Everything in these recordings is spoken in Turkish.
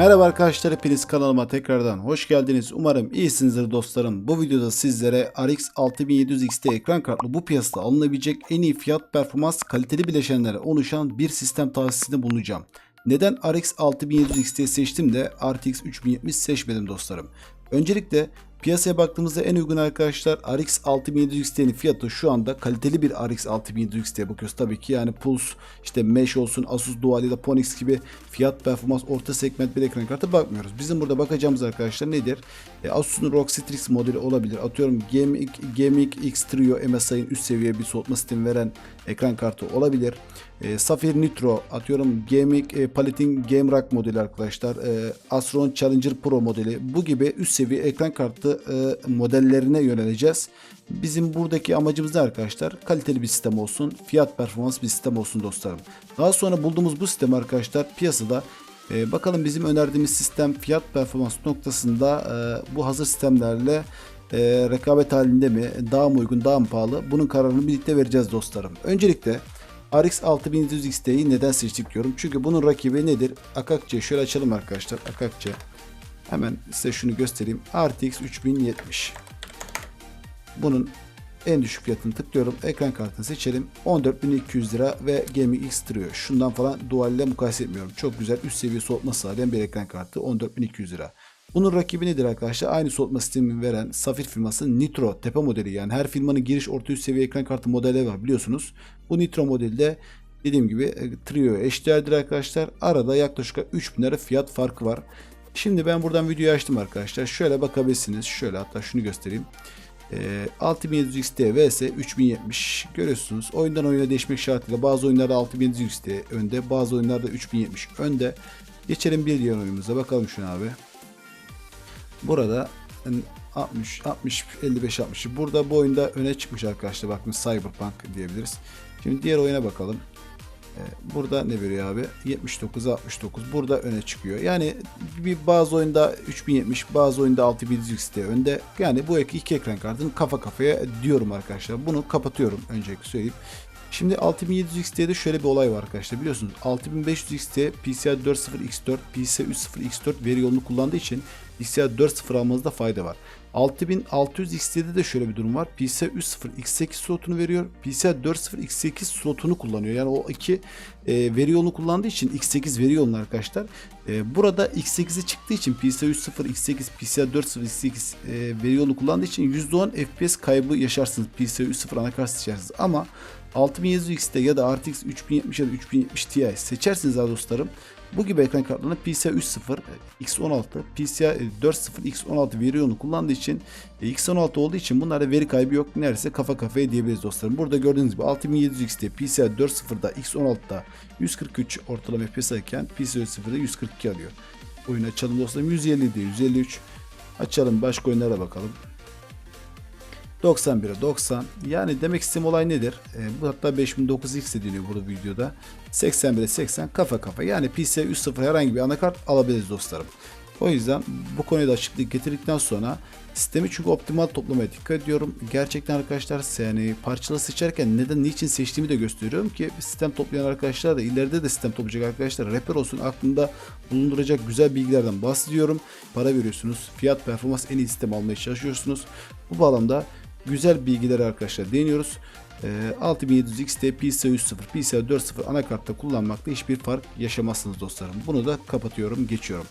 Merhaba arkadaşlar hepiniz kanalıma tekrardan hoş geldiniz. Umarım iyisinizdir dostlarım. Bu videoda sizlere RX 6700 XT ekran kartlı bu piyasada alınabilecek en iyi fiyat performans kaliteli bileşenlere oluşan bir sistem tavsiyesinde bulunacağım. Neden RX 6700 XT seçtim de RTX 3070 seçmedim dostlarım. Öncelikle piyasaya baktığımızda en uygun arkadaşlar RX 6700 XT'nin fiyatı şu anda kaliteli bir RX 6700 XT'ye bakıyoruz. Tabii ki yani Pulse, işte Mesh olsun, Asus Dual ya da Ponix gibi fiyat performans orta segment bir ekran kartı bakmıyoruz. Bizim burada bakacağımız arkadaşlar nedir? E, Asus'un ROG Strix modeli olabilir. Atıyorum Gaming, Gaming X Trio MSI'nin üst seviye bir soğutma sistemi veren ekran kartı olabilir. E, Sapphire Nitro atıyorum Gaming e, Palatin Game Rack modeli arkadaşlar. E, Asron Challenger Pro modeli. Bu gibi üst seviye ekran kartı e, modellerine yöneleceğiz. Bizim buradaki amacımız ne arkadaşlar? Kaliteli bir sistem olsun, fiyat performans bir sistem olsun dostlarım. Daha sonra bulduğumuz bu sistem arkadaşlar piyasada e, bakalım bizim önerdiğimiz sistem fiyat performans noktasında e, bu hazır sistemlerle e, rekabet halinde mi, daha mı uygun, daha mı pahalı? Bunun kararını birlikte vereceğiz dostlarım. Öncelikle RX 6700 XT'yi neden seçtik diyorum. Çünkü bunun rakibi nedir? Akakçe şöyle açalım arkadaşlar. Akakçe. Hemen size şunu göstereyim. RTX 3070. Bunun en düşük fiyatını tıklıyorum. Ekran kartını seçelim. 14.200 lira ve Gaming X Trio. Şundan falan dual ile mukayese etmiyorum. Çok güzel üst seviye soğutma sağlayan bir ekran kartı. 14.200 lira. Bunun rakibi nedir arkadaşlar? Aynı soğutma sistemini veren Safir firmasının Nitro tepe modeli. Yani her firmanın giriş orta üst seviye ekran kartı modelleri var biliyorsunuz. Bu Nitro modelde dediğim gibi e, Trio eşdeğerdir arkadaşlar. Arada yaklaşık 3000 lira fiyat farkı var. Şimdi ben buradan videoyu açtım arkadaşlar. Şöyle bakabilirsiniz. Şöyle hatta şunu göstereyim. E, 6700 XT vs 3070 görüyorsunuz. Oyundan oyuna değişmek şartıyla bazı oyunlarda 6700 XT önde, bazı oyunlarda 3070 önde. Geçelim bir diğer oyunumuza. Bakalım şuna abi. Burada 60 60 55 60. Burada bu oyunda öne çıkmış arkadaşlar. Bakın Cyberpunk diyebiliriz. Şimdi diğer oyuna bakalım. Ee, Burada ne veriyor abi? 79 69. Burada öne çıkıyor. Yani bir bazı oyunda 3070, bazı oyunda 6700 XT önde. Yani bu iki, ekran kartının kafa kafaya diyorum arkadaşlar. Bunu kapatıyorum öncelikle söyleyeyim. Şimdi 6700 XT'de şöyle bir olay var arkadaşlar biliyorsunuz 6500 XT PCI 4.0 X4 PCI 3.0 X4 veri yolunu kullandığı için PCI 4.0 almanızda fayda var. 6600 XT'de de şöyle bir durum var. PCI 3.0 X8 slotunu veriyor. PCI 4.0 X8 slotunu kullanıyor. Yani o iki e, veri yolunu kullandığı için X8 veri yolunu arkadaşlar. E, burada X8'i çıktığı için PCI 3.0 X8 PCI 4.0 X8 e, veri yolunu kullandığı için %10 FPS kaybı yaşarsınız. PCI 3.0 anakart seçersiniz. Ama 6700 XT ya da RTX 3070 ya da 3070 Ti seçersiniz ha dostlarım. Bu gibi ekran kartlarında PCI 3.0 X16, PCI 4.0 X16 veri yolunu kullandığı için X16 olduğu için bunlarda veri kaybı yok. Neredeyse kafa kafaya diyebiliriz dostlarım. Burada gördüğünüz gibi 6700 XT PCI 4.0'da X16'da 143 ortalama FPS alırken PCI 3.0'da 142 alıyor. Oyun açalım dostlarım. 150 değil 153. Açalım başka oyunlara bakalım. 91'e 90. Yani demek istediğim olay nedir? E, bu hatta 5009X deniyor burada videoda. 81'e 80 kafa kafa. Yani PC 3.0 herhangi bir anakart alabiliriz dostlarım. O yüzden bu konuyu da açıklık getirdikten sonra sistemi çünkü optimal toplamaya dikkat ediyorum. Gerçekten arkadaşlar yani parçaları seçerken neden niçin seçtiğimi de gösteriyorum ki sistem toplayan arkadaşlar da ileride de sistem toplayacak arkadaşlar rehber olsun aklında bulunduracak güzel bilgilerden bahsediyorum. Para veriyorsunuz. Fiyat performans en iyi sistem almaya çalışıyorsunuz. Bu bağlamda güzel bilgileri arkadaşlar deniyoruz. E, 6700 XT PCI 3.0 PCI 4.0 anakartta kullanmakta hiçbir fark yaşamazsınız dostlarım. Bunu da kapatıyorum geçiyorum.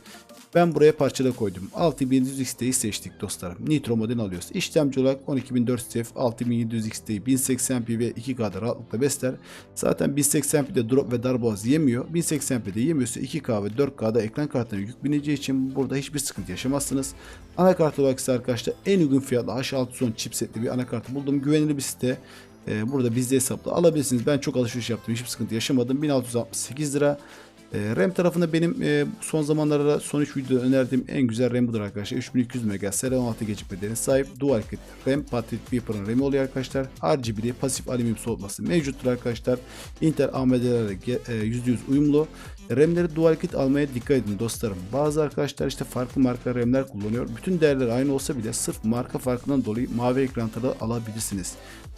Ben buraya parçada koydum. 6700 XT'yi seçtik dostlarım. Nitro model alıyoruz. İşlemci olarak 12400 F 6700 XT'yi 1080p ve 2K'da rahatlıkla besler. Zaten 1080p'de drop ve darboğaz yemiyor. 1080p'de yemiyorsa 2K ve 4K'da ekran kartına yük bineceği için burada hiçbir sıkıntı yaşamazsınız. Anakart olarak ise arkadaşlar en uygun fiyatlı H610 chipsetli bir anakartı buldum. Güvenilir bir site. Ee, burada bizde hesapla alabilirsiniz. Ben çok alışveriş yaptım. Hiçbir sıkıntı yaşamadım. 1668 lira. E, RAM tarafında benim e, son zamanlarda son 3 videoda önerdiğim en güzel RAM budur arkadaşlar. 3200 MHz SR16 gecikmelerine sahip Dual Kit RAM Patriot Viper'ın RAM'i oluyor arkadaşlar. RGB'li pasif alüminyum soğutması mevcuttur arkadaşlar. Intel AMD'lerle %100 uyumlu. RAM'leri Dual Kit almaya dikkat edin dostlarım. Bazı arkadaşlar işte farklı marka RAM'ler kullanıyor. Bütün değerler aynı olsa bile sırf marka farkından dolayı mavi ekran alabilirsiniz.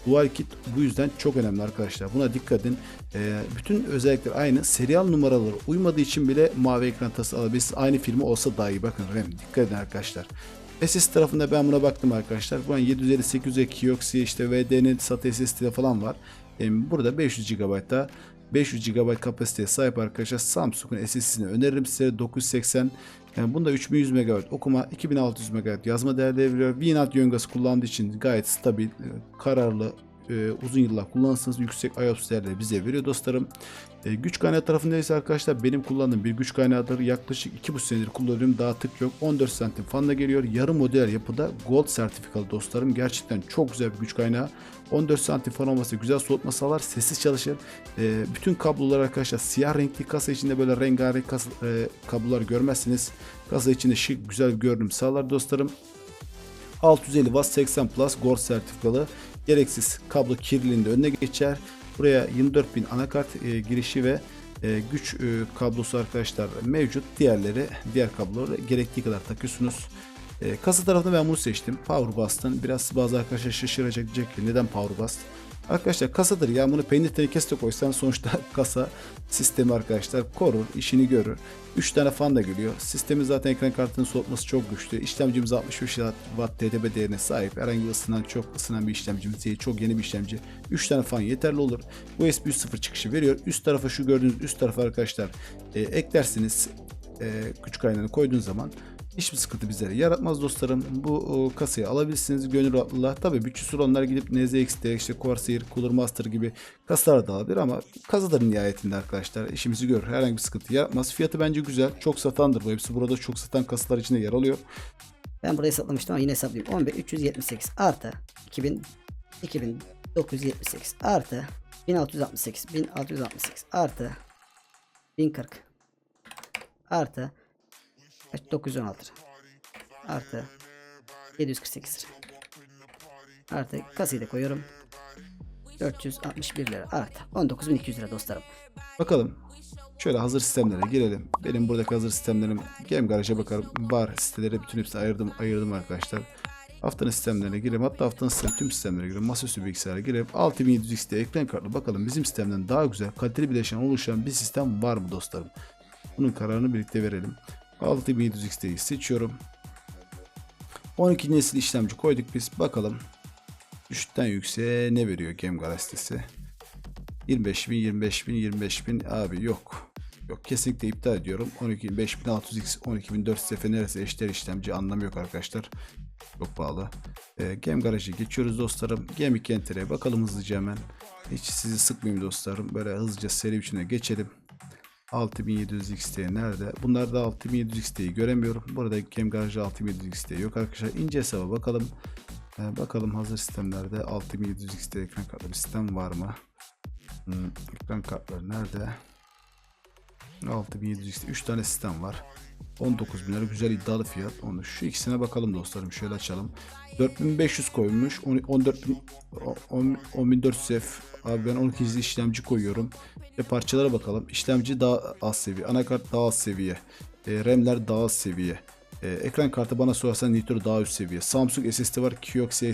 Dual kit bu yüzden çok önemli arkadaşlar. Buna dikkat edin. E, bütün özellikler aynı. Serial numaraları uymadığı için bile mavi ekran tası alabilirsiniz. Aynı firma olsa daha iyi. Bakın RAM dikkat edin arkadaşlar. SSD tarafında ben buna baktım arkadaşlar. Bu an 750-800'e Kioxia işte VD'nin SATA SSD'de falan var. Em, Burada 500 GB'da 500 GB kapasiteye sahip arkadaşlar Samsung'un SSD'sini öneririm size 980 yani bunda 3100 MB okuma 2600 MB yazma değerleri veriyor. VNAT yöngası kullandığı için gayet stabil, e, kararlı, e, uzun yıllar kullanırsanız yüksek IOPS değerleri bize veriyor dostlarım. E, güç kaynağı tarafında ise arkadaşlar benim kullandığım bir güç kaynağıdır. Yaklaşık 2,5 senedir kullanıyorum. Daha tık yok. 14 santim fanla geliyor. Yarı model yapıda Gold sertifikalı dostlarım. Gerçekten çok güzel bir güç kaynağı. 14 santim fan olması güzel soğutma sağlar. Sessiz çalışır. E, bütün kablolar arkadaşlar siyah renkli kasa içinde böyle rengarenk kasa, e, kablolar görmezsiniz. Kasa içinde şık güzel bir görünüm sağlar dostlarım. 650 Watt 80 Plus Gold sertifikalı gereksiz kablo kirliliğinde önüne geçer. Buraya 24.000 anakart e, girişi ve e, güç e, kablosu arkadaşlar mevcut. Diğerleri diğer kabloları gerektiği kadar takıyorsunuz. E, kasa tarafında ben bunu seçtim. Power Bust'ın biraz bazı arkadaşlar şaşıracak diyecek ki neden Power Bust? Arkadaşlar kasadır ya bunu peynir tenekesi de koysan sonuçta kasa sistemi arkadaşlar korur, işini görür. 3 tane fan da geliyor. Sistemin zaten ekran kartının soğutması çok güçlü. İşlemcimiz 65 Watt TDP değerine sahip. Herhangi ısınan çok ısınan bir işlemcimiz değil. Çok yeni bir işlemci. 3 tane fan yeterli olur. USB 3.0 çıkışı veriyor. Üst tarafa şu gördüğünüz üst tarafa arkadaşlar e, eklersiniz. E, güç kaynağını koyduğunuz zaman Hiçbir sıkıntı bizlere yaratmaz dostlarım. Bu kasayı alabilirsiniz gönül rahatlığıyla. Tabi bütçesi olanlar gidip NZXT, işte Corsair, Cooler Master gibi kasalar da alabilir ama kasaların nihayetinde arkadaşlar işimizi görür. Herhangi bir sıkıntı yaratmaz. Fiyatı bence güzel. Çok satandır bu. Hepsi burada çok satan kasalar içinde yer alıyor. Ben burayı hesaplamıştım ama yine hesaplayayım. 11378 artı 2000 2978 artı 1668 1668 artı 1040 artı? 916 lira. artı 748 lira. artı kasayı da koyuyorum 461 lira artı 19200 lira dostlarım. Bakalım. Şöyle hazır sistemlere girelim. Benim buradaki hazır sistemlerim Game Garage'a bakarım. Bar siteleri bütün hepsini ayırdım, ayırdım arkadaşlar. Haftanın sistemlerine girelim. Hatta haftanın sistem, tüm sistemlere girelim. Masaüstü bilgisayara girelim. 6700 XT ekran kartlı bakalım bizim sistemden daha güzel, kaliteli bileşen oluşan bir sistem var mı dostlarım? Bunun kararını birlikte verelim. 6700 XT'yi seçiyorum. 12 nesil işlemci koyduk biz. Bakalım. Düşükten yükseğe ne veriyor Game Garage sitesi? 25 bin, 25 bin, 25 bin. Abi yok. Yok kesinlikle iptal ediyorum. 12 5600X, 12400F neresi eşdeğer işlemci anlamı yok arkadaşlar. Çok pahalı. Ee, Game Garage'ı geçiyoruz dostlarım. Game 2 Enter'e bakalım hızlıca hemen. Hiç sizi sıkmayayım dostlarım. Böyle hızlıca seri biçimde geçelim. 6700 XT nerede? Bunlarda 6700 XT'yi göremiyorum. Burada Game Garage 6700 XT yok arkadaşlar. İnce hesaba bakalım. Ee, bakalım hazır sistemlerde 6700 XT ekran kartlı bir sistem var mı? Hmm, ekran kartları nerede? 6700 XT 3 tane sistem var. 19 bin lira güzel iddialı fiyat. Onu şu ikisine bakalım dostlarım. Şöyle açalım. 4500 koymuş. 14 bin- 10 10400 F. Abi ben 12 izli işlemci koyuyorum. Ve parçalara bakalım. İşlemci daha az seviye. Anakart daha az seviye. E, RAM'ler daha az seviye. E, ekran kartı bana sorarsan Nitro daha üst seviye. Samsung SSD var. Kioxia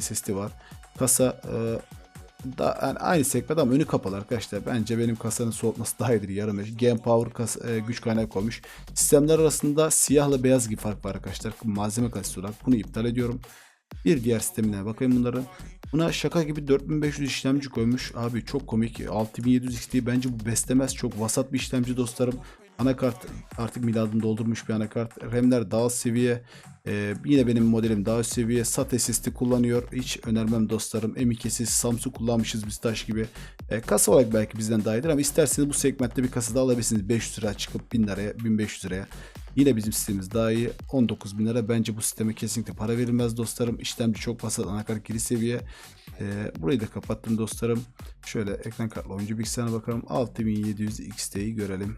SSD var. Kasa e, da, yani aynı sekmede ama önü kapalı arkadaşlar. Bence benim kasanın soğutması daha iyidir. Yarım eş. Game Power kasa, e, güç kaynağı koymuş. Sistemler arasında siyahla beyaz gibi fark var arkadaşlar. Malzeme kalitesi olarak bunu iptal ediyorum. Bir diğer sistemine bakayım bunları. Buna şaka gibi 4500 işlemci koymuş. Abi çok komik. 6700 XT bence bu beslemez. Çok vasat bir işlemci dostlarım. Anakart artık miladını doldurmuş bir anakart. RAM'ler daha az seviye. Ee, yine benim modelim daha üst seviye. SATA SSD kullanıyor. Hiç önermem dostlarım. M2'siz Samsung kullanmışız biz taş gibi. Ee, kasa olarak belki bizden daha iyidir ama isterseniz bu segmentte bir kasa da alabilirsiniz. 500 lira çıkıp 1000 liraya 1500 liraya. Yine bizim sistemimiz daha iyi. 19 bin lira. Bence bu sisteme kesinlikle para verilmez dostlarım. İşlemci çok basit. Anakart giriş seviye. Ee, burayı da kapattım dostlarım. Şöyle ekran kartlı oyuncu bilgisayarına bakalım. 6700 XT'yi görelim.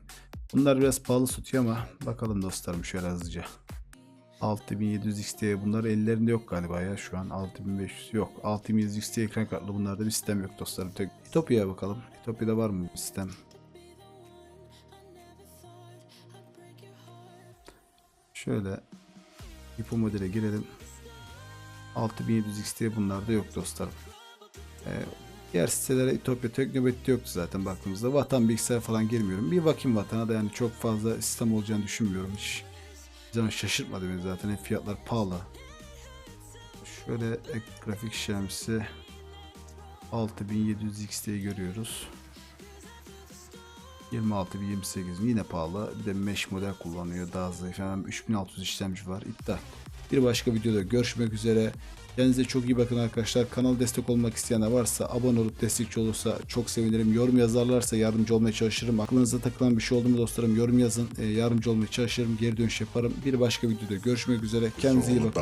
Bunlar biraz pahalı tutuyor ama bakalım dostlarım şöyle hızlıca. 6700 XT bunlar ellerinde yok galiba ya şu an 6500 yok 6700 XT ekran kartlı bunlarda bir sistem yok dostlarım. Tek Ütopya'ya bakalım. Ütopya'da var mı bir sistem? Şöyle Hipo modele girelim. 6700 XT bunlarda yok dostlarım. Ee, Diğer sitelere Ütopya Teknobet'te yoktu zaten baktığımızda. Vatan bilgisayar falan girmiyorum. Bir bakayım vatana da yani çok fazla sistem olacağını düşünmüyorum hiç. Zaman şaşırtmadı beni zaten. Hep fiyatlar pahalı. Şöyle ek grafik işlemcisi 6700 XT'yi görüyoruz. 26 28 yine pahalı. Bir de mesh model kullanıyor. Daha zayıf. Hemen 3600 işlemci var. İptal. Bir başka videoda görüşmek üzere. Kendinize çok iyi bakın arkadaşlar. Kanal destek olmak isteyenler varsa abone olup destekçi olursa çok sevinirim. Yorum yazarlarsa yardımcı olmaya çalışırım. Aklınıza takılan bir şey oldu mu dostlarım yorum yazın. Ee, yardımcı olmaya çalışırım. Geri dönüş yaparım. Bir başka videoda görüşmek üzere. Kendinize iyi bakın.